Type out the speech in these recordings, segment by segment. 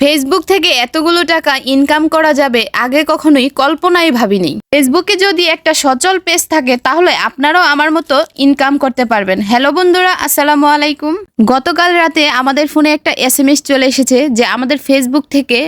Facebook থেকে এতগুলো টাকা ইনকাম করা যাবে, আগে কখনোই কল্পনাই ভাবিনি। ফেসবুকে যদি একটা সচল পেজ থাকে, তাহলে আপনারাও আমার মতো ইনকাম করতে পারবেন। হ্যালো বন্ধুরা, আসসালামু আলাইকুম। গতকাল রাতে আমাদের ফোনে একটা এস চলে এসেছে যে আমাদের ফেসবুক থেকে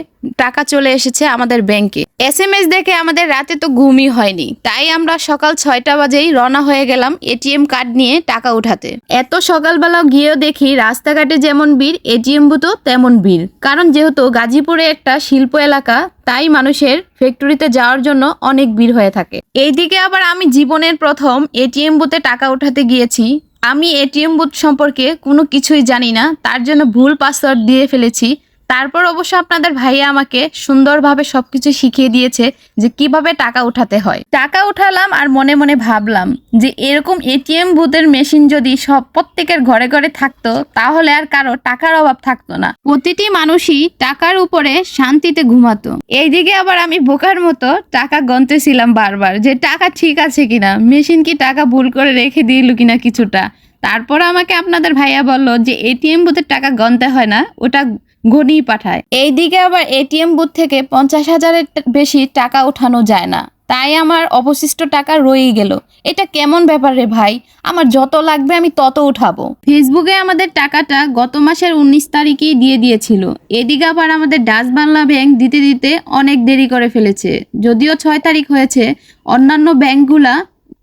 টাকা চলে এসেছে আমাদের ব্যাংকে। এস এম এস দেখে আমাদের রাতে তো ঘুমই হয়নি। তাই আমরা সকাল ছয়টা বাজেই রওনা হয়ে গেলাম এটিএম কার্ড নিয়ে টাকা উঠাতে। এত সকালবেলা গিয়েও দেখি রাস্তাঘাটে যেমন ভিড় এটিএম বুথও তেমন ভিড় কারণ যেহেতু গাজীপুরে একটা শিল্প এলাকা, তাই মানুষের ফ্যাক্টরিতে যাওয়ার জন্য অনেক ভিড় হয়ে থাকে। এইদিকে আবার আমি জীবনের প্রথম এটিএম বুথে টাকা উঠাতে গিয়েছি। আমি এটিএম বুথ সম্পর্কে কোনো কিছুই জানি না, তার জন্য ভুল পাসওয়ার্ড দিয়ে ফেলেছি। তারপর অবশ্য আপনাদের ভাইয়া আমাকে সুন্দরভাবে সবকিছু শিখিয়ে দিয়েছে যে কীভাবে টাকা উঠাতে হয়। টাকা উঠালাম আর মনে মনে ভাবলাম যে এরকম এটিএম বুথের মেশিন যদি সব প্রত্যেকের ঘরে ঘরে থাকতো, তাহলে আর কারও টাকার অভাব থাকতো না। প্রতিটি মানুষই টাকার উপরে শান্তিতে ঘুমাতো। এইদিকে আবার আমি বোকার মতো টাকা গনতেছিলাম বারবার যে টাকা ঠিক আছে কিনা, মেশিন কি টাকা ভুল করে রেখে দিল কিনা কিছুটা। তারপর আমাকে আপনাদের ভাইয়া বলল যে এটিএম বুথের টাকা গনতে হয় না, ওটা গনিয়ে পাঠায়। এইদিকে আবার এটিএম বুথ থেকে পঞ্চাশ হাজারের বেশি টাকা উঠানো যায় না। তাই আমার অবশিষ্ট টাকা রয়েই গেল। এটা কেমন ব্যাপার রে ভাই? আমার যত লাগবে আমি তত উঠাবো। ফেসবুকে আমাদের টাকাটা গত মাসের উনিশ তারিখেই দিয়ে দিয়েছিল। এদিকে আবার আমাদের ডাচ বাংলা ব্যাংক দিতে দিতে অনেক দেরি করে ফেলেছে। যদিও ছয় তারিখ হয়েছে, অন্যান্য ব্যাংকগুলা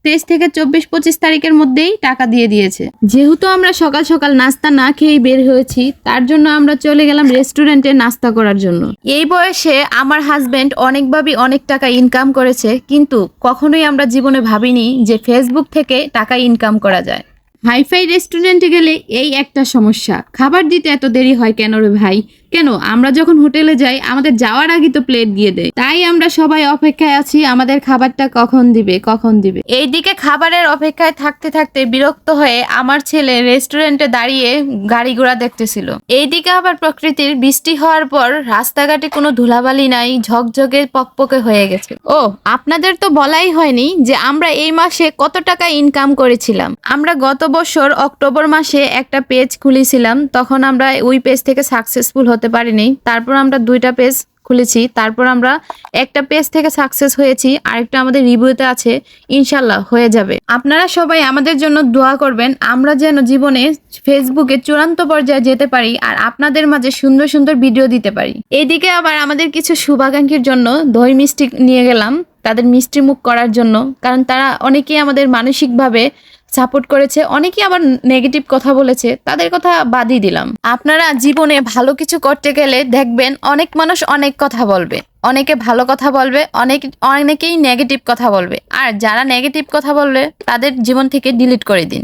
তেইশ থেকে চব্বিশ পঁচিশ তারিখের মধ্যেই টাকা দিয়ে দিয়েছে। যেহেতু আমরা সকাল সকাল নাস্তা না খেয়েই বের হয়েছি, তার জন্য আমরা চলে গেলাম রেস্টুরেন্টে নাস্তা করার জন্য। এই বয়সে আমার হাজবেন্ড অনেকভাবেই অনেক টাকা ইনকাম করেছে, কিন্তু কখনোই আমরা জীবনে ভাবিনি যে ফেসবুক থেকে টাকা ইনকাম করা যায়। হাইফাই রেস্টুরেন্টে গেলে এই একটা সমস্যা। খাবার দিতে এত দেরি হয় কেন রে ভাই? কেন? আমরা যখন হোটেলে যাই, আমাদের যাওয়ার আগে তো প্লেট দিয়ে দেয়। তাই আমরা সবাই অপেক্ষায় আছি, আমাদের খাবারটা কখন দিবে কখন দিবে। এইদিকে খাবারের অপেক্ষায় থাকতে থাকতে বিরক্ত হয়ে আমার ছেলে রেস্টুরেন্টে দাঁড়িয়ে গাড়ি ঘোড়া দেখতেছিল। এইদিকে আবার প্রকৃতির বৃষ্টি হওয়ার পর রাস্তাঘাটে কোনো ধুলাবালি নাই, ঝকঝকে পকপকে হয়ে গেছে। ও, আপনাদের তো বলাই হয়নি যে আমরা এই মাসে কত টাকা ইনকাম করেছিলাম। আমরা গত বছর অক্টোবর মাসে একটা পেজ খুলেছিলাম, তখন আমরা ওই পেজ থেকে সাকসেসফুল হতে পারিনি। তারপর আমরা দুইটা পেজ খুলেছি। তারপর আমরা একটা পেজ থেকে সাকসেস হয়েছি, আরেকটা আমাদের রিভিউতে আছে। ইনশাল্লাহ হয়ে যাবে। আপনারা সবাই আমাদের জন্য দোয়া করবেন। আমরা যেন জীবনে ফেসবুকে চূড়ান্ত পর্যায়ে যেতে পারি আর আপনাদের মাঝে সুন্দর সুন্দর ভিডিও দিতে পারি। এদিকে আবার আমাদের কিছু শুভাকাঙ্ক্ষীর জন্য দই মিষ্টি নিয়ে গেলাম। তাদের মিষ্টি মুখ করার জন্য। কারণ তারা অনেকেই আমাদের মানসিকভাবে সাপোর্ট করেছে, অনেকেই আবার নেগেটিভ কথা বলেছে, তাদের কথা বাদই দিলাম। আপনারা জীবনে ভালো কিছু করতে গেলে দেখবেন অনেক মানুষ অনেক কথা বলবে। অনেকে ভালো কথা বলবে, অনেক, অনেকেই নেগেটিভ কথা বলবে। আর যারা নেগেটিভ কথা বলবে, তাদের জীবন থেকে ডিলিট করে দিন।